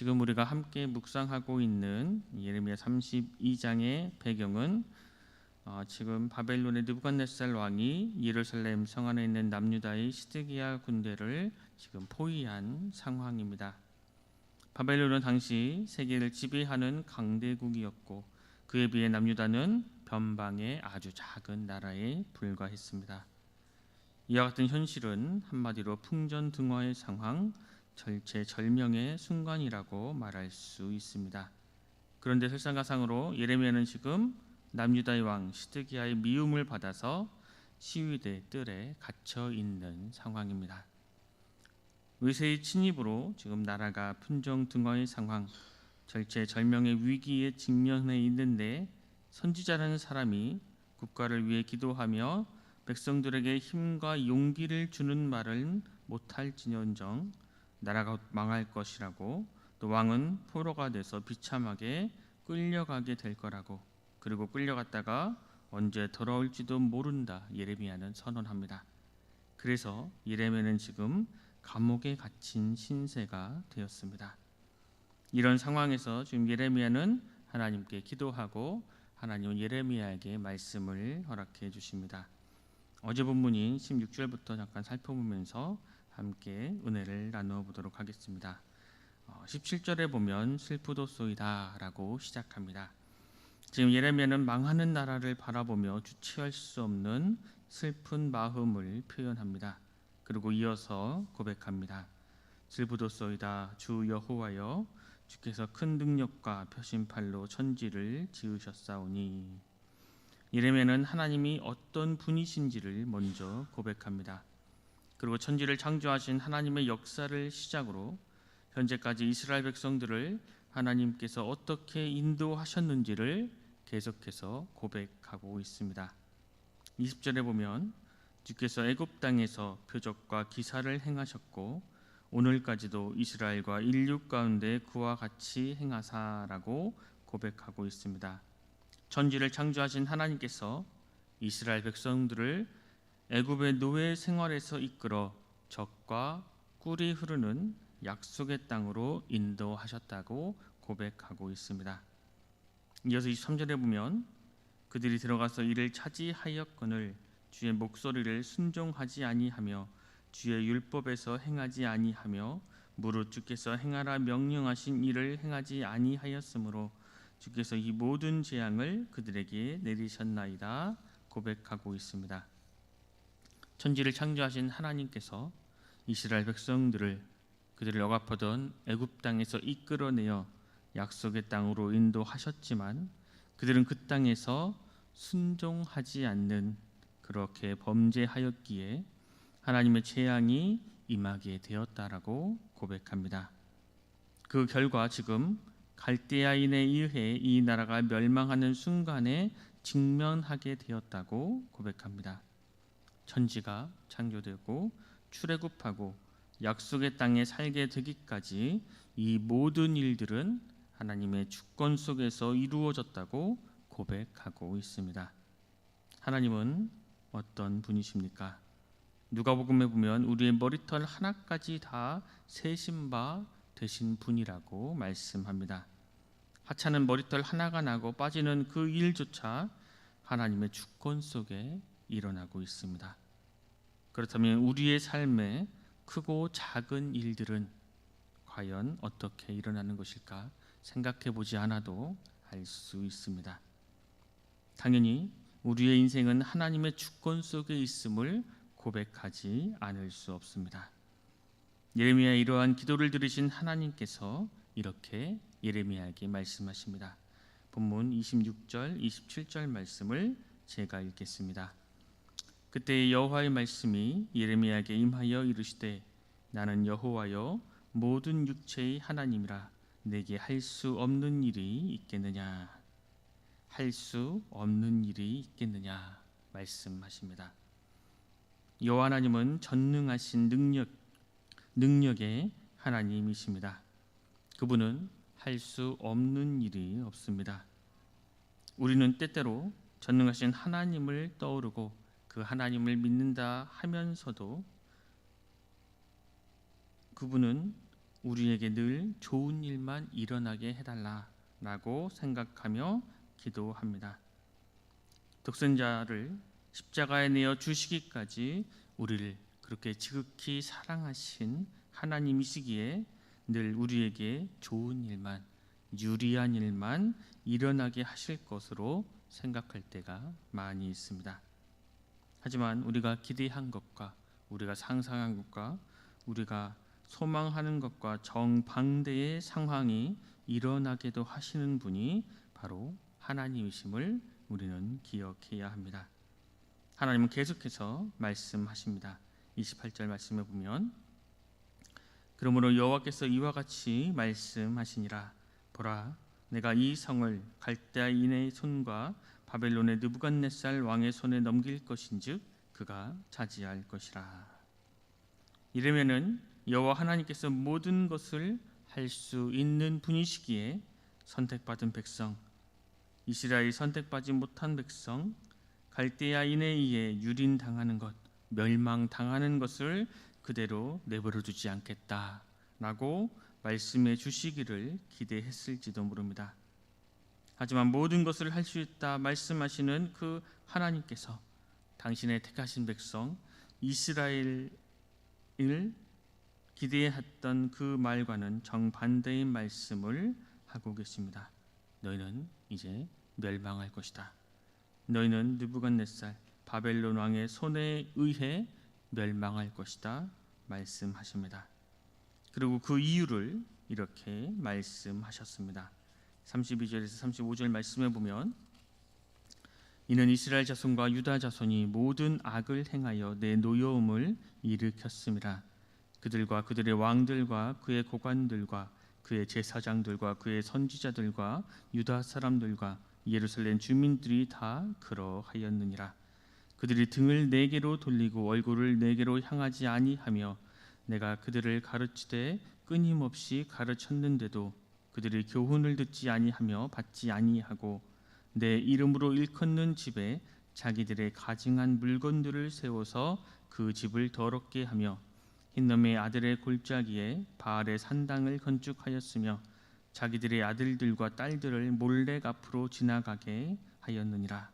지금 우리가 함께 묵상하고 있는 예레미야 32장의 배경은 어, 지금 바벨론의 느부갓네살 왕이 예루살렘 성 안에 있는 남유다의 시드기야 군대를 지금 포위한 상황입니다. 바벨론은 당시 세계를 지배하는 강대국이었고 그에 비해 남유다는 변방의 아주 작은 나라에 불과했습니다. 이와 같은 현실은 한마디로 풍전등화의 상황, 절체절명의 순간이라고 말할 수 있습니다. 그런데 설상가상으로 예레미야는 지금 남유다의 왕 시드기야의 미움을 받아서 시위대 뜰에 갇혀 있는 상황입니다. 의세의 침입으로 지금 나라가 풍정등화의 상황, 절체절명의 위기에 직면해 있는데 선지자라는 사람이 국가를 위해 기도하며 백성들에게 힘과 용기를 주는 말을 못할지언정 나라가 망할 것이라고 또 왕은 포로가 돼서 비참하게 끌려가게 될 거라고 그리고 끌려갔다가 언제 돌아올지도 모른다 예레미야는 선언합니다. 그래서 예레미야는 지금 감옥에 갇힌 신세가 되었습니다. 이런 상황에서 지금 예레미야는 하나님께 기도하고 하나님은 예레미야에게 말씀을 허락해 주십니다. 어제 본문인 16절부터 잠깐 살펴보면서 함께 은혜를 나누어 보도록 하겠습니다. 17절에 어, 보면 슬프도소이다라고 시작합니다. 지금 예레미야는 망하는 나라를 바라보며 주체할 수 없는 슬픈 마음을 표현합니다. 그리고 이어서 고백합니다. 슬프도소이다 주 여호와여 주께서 큰 능력과 표심팔로 천지를 지으셨사오니 예레미야는 하나님이 어떤 분이신지를 먼저 고백합니다. 그리고 천지를 창조하신 하나님의 역사를 시작으로 현재까지 이스라엘 백성들을 하나님께서 어떻게 인도하셨는지를 계속해서 고백하고 있습니다. 20절에 보면 주께서 애굽 땅에서 표적과 기사를 행하셨고 오늘까지도 이스라엘과 인류 가운데 그와 같이 행하사라고 고백하고 있습니다. 천지를 창조하신 하나님께서 이스라엘 백성들을 애굽의 노예 생활에서 이끌어 적과 꿀이 흐르는 약속의 땅으로 인도하셨다고 고백하고 있습니다. 이어서 23절에 보면 그들이 들어가서 이를 차지하였거늘 주의 목소리를 순종하지 아니하며 주의 율법에서 행하지 아니하며 무릇 주께서 행하라 명령하신 일을 행하지 아니하였으므로 주께서 이 모든 재앙을 그들에게 내리셨나이다 고백하고 있습니다. 천지를 창조하신 하나님께서 이스라엘 백성들을 그들을 억압하던 애굽 땅에서 이끌어내어 약속의 땅으로 인도하셨지만 그들은 그 땅에서 순종하지 않는 그렇게 범죄하였기에 하나님의 재앙이 임하게 되었다라고 고백합니다. 그 결과 지금 갈대아인에 의해 이 나라가 멸망하는 순간에 직면하게 되었다고 고백합니다. 천지가 창조되고 출애굽하고 약속의 땅에 살게 되기까지 이 모든 일들은 하나님의 주권 속에서 이루어졌다고 고백하고 있습니다. 하나님은 어떤 분이십니까? 누가복음에 보면 우리의 머리털 하나까지 다 세신 바 되신 분이라고 말씀합니다. 하찮은 머리털 하나가 나고 빠지는 그 일조차 하나님의 주권 속에 일어나고 있습니다. 그렇다면 우리의 삶에 크고 작은 일들은 과연 어떻게 일어나는 것일까 생각해 보지 않아도 알 수 있습니다. 당연히 우리의 인생은 하나님의 주권 속에 있음을 고백하지 않을 수 없습니다. 예레미야 이러한 기도를 들으신 하나님께서 이렇게 예레미야에게 말씀하십니다. 본문 26절, 27절 말씀을 제가 읽겠습니다. 그때 여호와의 말씀이 예레미야에게 임하여 이르시되 나는 여호와여 모든 육체의 하나님이라 내게 할 수 없는 일이 있겠느냐 할 수 없는 일이 있겠느냐 말씀하십니다. 여호와 하나님은 전능하신 능력 능력의 하나님이십니다. 그분은 할 수 없는 일이 없습니다. 우리는 때때로 전능하신 하나님을 떠오르고 그 하나님을 믿는다 하면서도 그분은 우리에게 늘 좋은 일만 일어나게 해달라라고 생각하며 기도합니다. 독생자를 십자가에 내어 주시기까지 우리를 그렇게 지극히 사랑하신 하나님이시기에 늘 우리에게 좋은 일만 유리한 일만 일어나게 하실 것으로 생각할 때가 많이 있습니다. 하지만 우리가 기대한 것과 우리가 상상한 것과 우리가 소망하는 것과 정반대의 상황이 일어나게도 하시는 분이 바로 하나님이심을 우리는 기억해야 합니다. 하나님은 계속해서 말씀하십니다. 28절 말씀에 보면 그러므로 여호와께서 이와 같이 말씀하시니라 보라 내가 이 성을 갈대아인의 손과 바벨론의 느부갓네살 왕의 손에 넘길 것인즉 그가 차지할 것이라 이러면은 여호와 하나님께서 모든 것을 할 수 있는 분이시기에 선택받은 백성 이스라엘 선택받지 못한 백성 갈대아인에 의해 유린 당하는 것 멸망 당하는 것을 그대로 내버려 두지 않겠다라고 말씀해 주시기를 기대했을지도 모릅니다. 하지만 모든 것을 할 수 있다 말씀하시는 그 하나님께서 당신의 택하신 백성 이스라엘을 기대했던 그 말과는 정반대의 말씀을 하고 계십니다. 너희는 이제 멸망할 것이다. 너희는 느부갓네살 바벨론 왕의 손에 의해 멸망할 것이다 말씀하십니다. 그리고 그 이유를 이렇게 말씀하셨습니다. 32절에서 35절 말씀에 보면 이는 이스라엘 자손과 유다 자손이 모든 악을 행하여 내 노여움을 일으켰음이라 그들과 그들의 왕들과 그의 고관들과 그의 제사장들과 그의 선지자들과 유다 사람들과 예루살렘 주민들이 다 그러하였느니라. 그들이 등을 내게로 돌리고 얼굴을 내게로 향하지 아니하며 내가 그들을 가르치되 끊임없이 가르쳤는데도 그들이 교훈을 듣지 아니하며 받지 아니하고 내 이름으로 일컫는 집에 자기들의 가증한 물건들을 세워서 그 집을 더럽게 하며 흰놈의 아들의 골짜기에 바알의 산당을 건축하였으며 자기들의 아들들과 딸들을 몰래 앞으로 지나가게 하였느니라.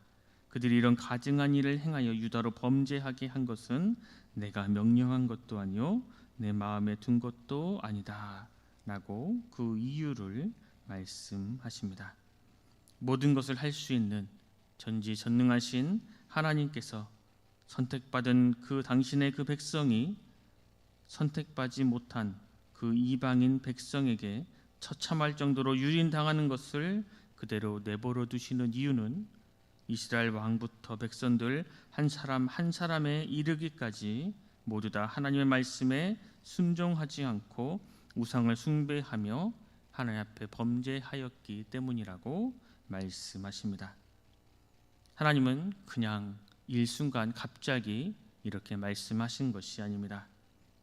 그들이 이런 가증한 일을 행하여 유다로 범죄하게 한 것은 내가 명령한 것도 아니요 내 마음에 둔 것도 아니다 라고 그 이유를 말씀하십니다. 모든 것을 할 수 있는 전지전능하신 하나님께서 선택받은 그 당신의 그 백성이 선택받지 못한 그 이방인 백성에게 처참할 정도로 유린당하는 것을 그대로 내버려 두시는 이유는 이스라엘 왕부터 백성들 한 사람 한 사람에 이르기까지 모두 다 하나님의 말씀에 순종하지 않고 우상을 숭배하며 하나님 앞에 범죄하였기 때문이라고 말씀하십니다. 하나님은 그냥 일순간 갑자기 이렇게 말씀하신 것이 아닙니다.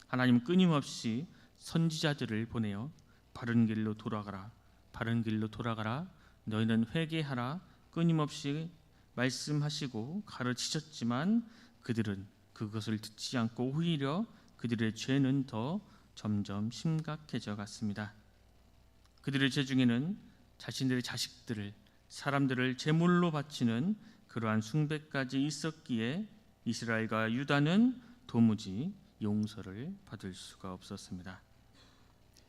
하나님은 끊임없이 선지자들을 보내어 바른 길로 돌아가라. 바른 길로 돌아가라. 너희는 회개하라. 끊임없이 말씀하시고 가르치셨지만 그들은 그것을 듣지 않고 오히려 그들의 죄는 더 점점 심각해져 갔습니다. 그들의 죄 중에는 자신들의 자식들을 사람들을 제물로 바치는 그러한 숭배까지 있었기에 이스라엘과 유다는 도무지 용서를 받을 수가 없었습니다.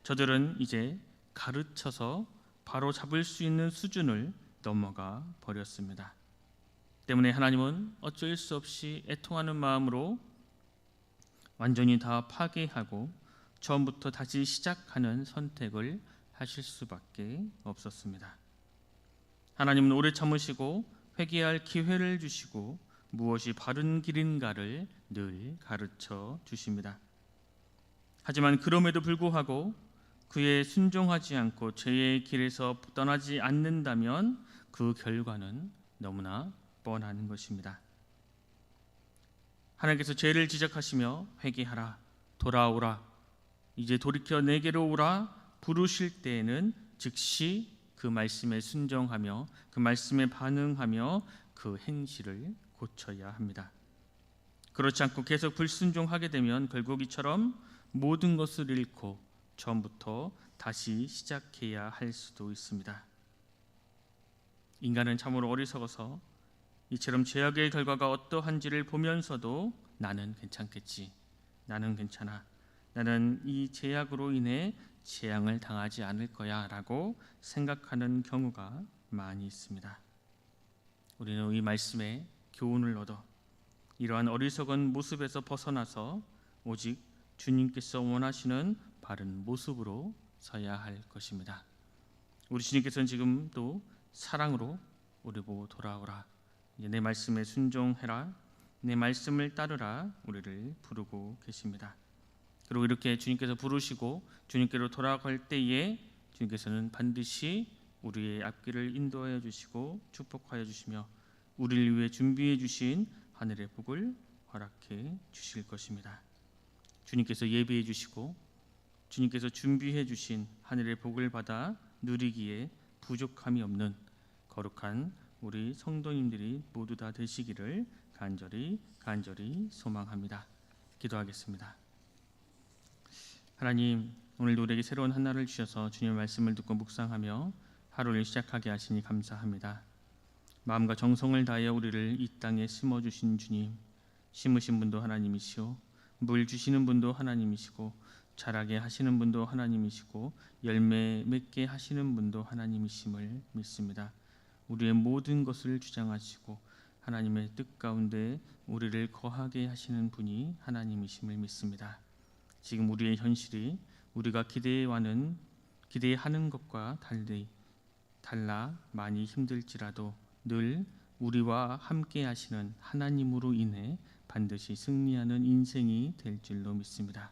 저들은 이제 가르쳐서 바로 잡을 수 있는 수준을 넘어가 버렸습니다. 때문에 하나님은 어쩔 수 없이 애통하는 마음으로 완전히 다 파괴하고 처음부터 다시 시작하는 선택을 하실 수밖에 없었습니다. 하나님은 오래 참으시고 회개할 기회를 주시고 무엇이 바른 길인가를 늘 가르쳐 주십니다. 하지만 그럼에도 불구하고 그에 순종하지 않고 죄의 길에서 떠나지 않는다면 그 결과는 너무나 뻔한 것입니다. 하나님께서 죄를 지적하시며 회개하라 돌아오라 이제 돌이켜 내게로 오라 부르실 때에는 즉시 그 말씀에 순종하며 그 말씀에 반응하며 그 행실을 고쳐야 합니다. 그렇지 않고 계속 불순종하게 되면 결국 이처럼 모든 것을 잃고 처음부터 다시 시작해야 할 수도 있습니다. 인간은 참으로 어리석어서 이처럼 죄악의 결과가 어떠한지를 보면서도 나는 괜찮겠지. 나는 괜찮아. 나는 이 죄악으로 인해 재앙을 당하지 않을 거야라고 생각하는 경우가 많이 있습니다. 우리는 이 말씀에 교훈을 얻어 이러한 어리석은 모습에서 벗어나서 오직 주님께서 원하시는 바른 모습으로 서야 할 것입니다. 우리 주님께서는 지금도 사랑으로 우리 보고 돌아오라. 내 말씀에 순종해라. 내 말씀을 따르라. 우리를 부르고 계십니다. 그리고 이렇게 주님께서 부르시고 주님께로 돌아갈 때에 주님께서는 반드시 우리의 앞길을 인도하여 주시고 축복하여 주시며 우리를 위해 준비해 주신 하늘의 복을 허락해 주실 것입니다. 주님께서 예비해 주시고 주님께서 준비해 주신 하늘의 복을 받아 누리기에 부족함이 없는 거룩한 우리 성도님들이 모두 다 되시기를 간절히 간절히 소망합니다. 기도하겠습니다. 하나님 오늘도 우리에게 새로운 한 날을 주셔서 주님의 말씀을 듣고 묵상하며 하루를 시작하게 하시니 감사합니다. 마음과 정성을 다하여 우리를 이 땅에 심어 주신 주님, 심으신 분도 하나님이시오, 물 주시는 분도 하나님이시고 자라게 하시는 분도 하나님이시고 열매 맺게 하시는 분도 하나님이심을 믿습니다. 우리의 모든 것을 주장하시고 하나님의 뜻 가운데 우리를 거하게 하시는 분이 하나님이심을 믿습니다. 지금 우리의 현실이 우리가 기대와는 기대하는 것과 달리 달라 많이 힘들지라도 늘 우리와 함께 하시는 하나님으로 인해 반드시 승리하는 인생이 될 줄로 믿습니다.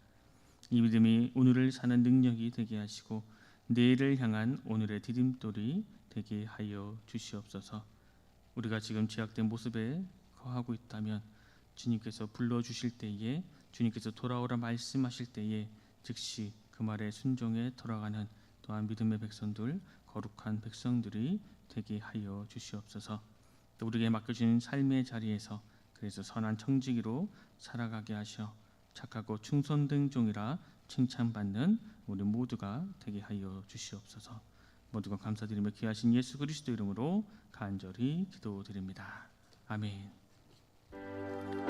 이 믿음이 오늘을 사는 능력이 되게 하시고 내일을 향한 오늘의 디딤돌이 되게 하여 주시옵소서. 우리가 지금 제약된 모습에 거하고 있다면 주님께서 불러 주실 때에 주님께서 돌아오라 말씀하실 때에 즉시 그 말에 순종해 돌아가는 또한 믿음의 백성들 거룩한 백성들이 되게 하여 주시옵소서. 또 우리에게 맡겨진 삶의 자리에서 그래서 선한 청지기로 살아가게 하셔 착하고 충성된 종이라 칭찬받는 우리 모두가 되게 하여 주시옵소서. 모두가 감사드리며 귀하신 예수 그리스도 이름으로 간절히 기도드립니다. 아멘.